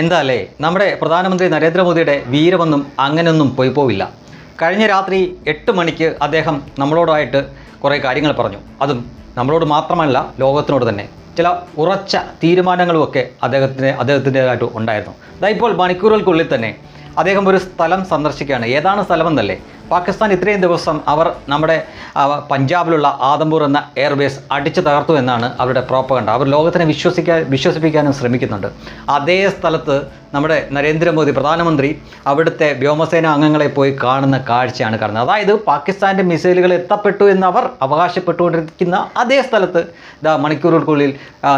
എന്താ അല്ലേ നമ്മുടെ പ്രധാനമന്ത്രി നരേന്ദ്രമോദിയുടെ വീരമൊന്നും അങ്ങനെയൊന്നും പോയി പോവില്ല. കഴിഞ്ഞ രാത്രി എട്ട് മണിക്ക് അദ്ദേഹം നമ്മളോടായിട്ട് കുറേ കാര്യങ്ങൾ പറഞ്ഞു. അതും നമ്മളോട് മാത്രമല്ല ലോകത്തിനോട് തന്നെ. ചില ഉറച്ച തീരുമാനങ്ങളുമൊക്കെ അദ്ദേഹത്തിന് അദ്ദേഹത്തിന്റെതായിട്ട് ഉണ്ടായിരുന്നു. അതായത് ഇപ്പോൾ മണിക്കൂറുകൾക്കുള്ളിൽ തന്നെ അദ്ദേഹം ഒരു സ്ഥലം സന്ദർശിക്കുകയാണ്. ഏതാണ് സ്ഥലമെന്നല്ലേ? പാകിസ്ഥാൻ ഇത്രയും ദിവസം അവർ നമ്മുടെ പഞ്ചാബിലുള്ള ആദംപൂർ എന്ന എയർബേസ് അടിച്ചു തകർത്തു എന്നാണ് അവരുടെ പ്രോപ്പകണ്ട അവർ ലോകത്തിനെ വിശ്വസിക്കാൻ വിശ്വസിപ്പിക്കാനും ശ്രമിക്കുന്നുണ്ട്. അതേ സ്ഥലത്ത് നമ്മുടെ നരേന്ദ്രമോദി പ്രധാനമന്ത്രി അവിടുത്തെ വ്യോമസേന അംഗങ്ങളെ പോയി കാണുന്ന കാഴ്ചയാണ് കാണുന്നത്. അതായത് പാകിസ്ഥാന്റെ മിസൈലുകൾ എത്തപ്പെട്ടു എന്ന് അവർ അവകാശപ്പെട്ടുകൊണ്ടിരിക്കുന്ന അതേ സ്ഥലത്ത് ഇതാ മണിക്കൂറുകൾക്കുള്ളിൽ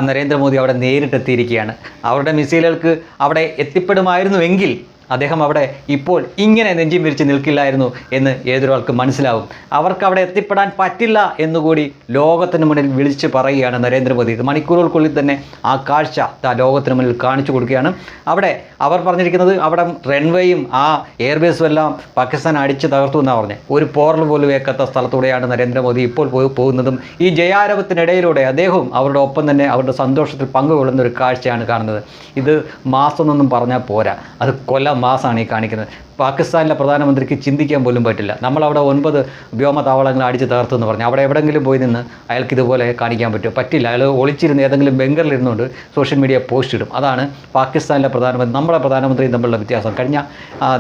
നരേന്ദ്രമോദി അവിടെ നേരിട്ടെത്തിയിരിക്കുകയാണ്. അവരുടെ മിസൈലുകൾക്ക് അവിടെ എത്തിപ്പെടുമായിരുന്നുവെങ്കിൽ അദ്ദേഹം അവിടെ ഇപ്പോൾ ഇങ്ങനെ നെഞ്ചിൻ വിരിച്ച് നിൽക്കില്ലായിരുന്നു എന്ന് ഏതൊരാൾക്ക് മനസ്സിലാവും. അവർക്ക് അവിടെ എത്തിപ്പെടാൻ പറ്റില്ല എന്നുകൂടി ലോകത്തിന് മുന്നിൽ വിളിച്ച് പറയുകയാണ് നരേന്ദ്രമോദി. മണിക്കൂറുകൾക്കുള്ളിൽ തന്നെ ആ കാഴ്ച ആ ലോകത്തിന് മുന്നിൽ കാണിച്ചു കൊടുക്കുകയാണ്. അവിടെ അവർ പറഞ്ഞിരിക്കുന്നത് അവിടെ റൺവേയും ആ എയർബേസും എല്ലാം പാകിസ്ഥാൻ അടിച്ച് തകർത്തു എന്നാണ് പറഞ്ഞത് ഒരു പോറൽ പോലും ഏക്കാത്ത സ്ഥലത്തൂടെയാണ് നരേന്ദ്രമോദി ഇപ്പോൾ പോയി പോകുന്നതും ഈ ജയാരവത്തിനിടയിലൂടെ അദ്ദേഹവും അവരുടെ ഒപ്പം തന്നെ അവരുടെ സന്തോഷത്തിൽ പങ്കുകൊള്ളുന്ന ഒരു കാഴ്ചയാണ് കാണുന്നത്. ഇത് മാസം എന്നൊന്നും പറഞ്ഞാൽ പോരാ. അത് കൊല മാസമാണ് ഈ കാണിക്കുന്നത്. പാകിസ്ഥാനിലെ പ്രധാനമന്ത്രിക്ക് ചിന്തിക്കാൻ പോലും പറ്റില്ല. നമ്മളവിടെ ഒൻപത് വ്യോമതാവളങ്ങൾ അടിച്ച് തകർത്തു എന്ന് പറഞ്ഞു. അവിടെ എവിടെയെങ്കിലും പോയി നിന്ന് അയാൾക്ക് ഇതുപോലെ കാണിക്കാൻ പറ്റുമോ? പറ്റില്ല. അയാൾ ഒളിച്ചിരുന്ന് ഏതെങ്കിലും ബംഗറിലിരുന്നുകൊണ്ട് സോഷ്യൽ മീഡിയ പോസ്റ്റ് ഇടും. അതാണ് പാകിസ്ഥാനിലെ പ്രധാനമന്ത്രി നമ്മുടെ പ്രധാനമന്ത്രിയും തമ്മിലുള്ള വ്യത്യാസം. കഴിഞ്ഞ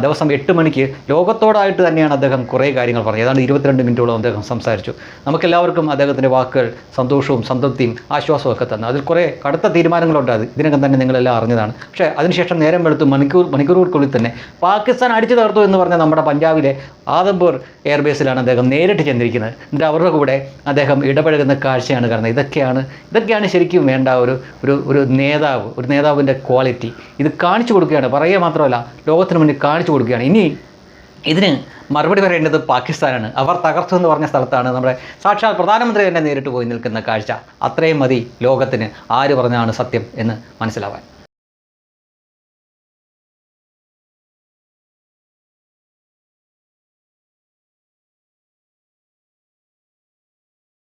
ദിവസം എട്ട് മണിക്ക് ലോകത്തോടായിട്ട് തന്നെയാണ് അദ്ദേഹം കുറേ കാര്യങ്ങൾ പറഞ്ഞത്. ഏതാണ്ട് ഇരുപത്തിരണ്ട് മിനിറ്റോളം അദ്ദേഹം സംസാരിച്ചു. നമുക്കെല്ലാവർക്കും അദ്ദേഹത്തിന്റെ വാക്കുകൾ സന്തോഷവും സംതൃപ്തിയും ആശ്വാസവും ഒക്കെ തന്നു. അതിൽ കുറേ കടുത്ത തീരുമാനങ്ങളുണ്ട്. അത് ഇതിനകം തന്നെ നിങ്ങളെല്ലാം അറിഞ്ഞതാണ്. പക്ഷേ അതിനുശേഷം നേരം വെളുത്ത് മണിക്കൂർ മണിക്കൂറുകൾക്കുള്ളിൽ തന്നെ പാകിസ്ഥാൻ അടിച്ചു തകർത്തു എന്ന് പറഞ്ഞ നമ്മുടെ പഞ്ചാബിലെ ആദംപൂർ എയർബേസിലാണ് അദ്ദേഹം നേരിട്ട് ചെന്നിരിക്കുന്നത്. എന്നിട്ട് അവരുടെ കൂടെ അദ്ദേഹം ഇടപഴകുന്ന കാഴ്ചയാണ് കാണുന്നത്. ഇതൊക്കെയാണ് ഇതൊക്കെയാണ് ശരിക്കും വേണ്ട ഒരു ഒരു ഒരു നേതാവ് ഒരു നേതാവിന്റെ ക്വാളിറ്റി. ഇത് കാണിച്ചു കൊടുക്കുകയാണ്. പറയുക മാത്രമല്ല ലോകത്തിന് മുന്നിൽ കാണിച്ചു കൊടുക്കുകയാണ്. ഇനി ഇതിന് മറുപടി പറയേണ്ടത് പാകിസ്ഥാനാണ്. അവർ തകർത്തു എന്ന് പറഞ്ഞ സ്ഥലത്താണ് നമ്മുടെ സാക്ഷാൽ പ്രധാനമന്ത്രി തന്നെ നേരിട്ട് പോയി നിൽക്കുന്ന കാഴ്ച. അത്രയും മതി ലോകത്തിന്. ആര് പറഞ്ഞാണ് സത്യം എന്ന് മനസ്സിലാവാൻ.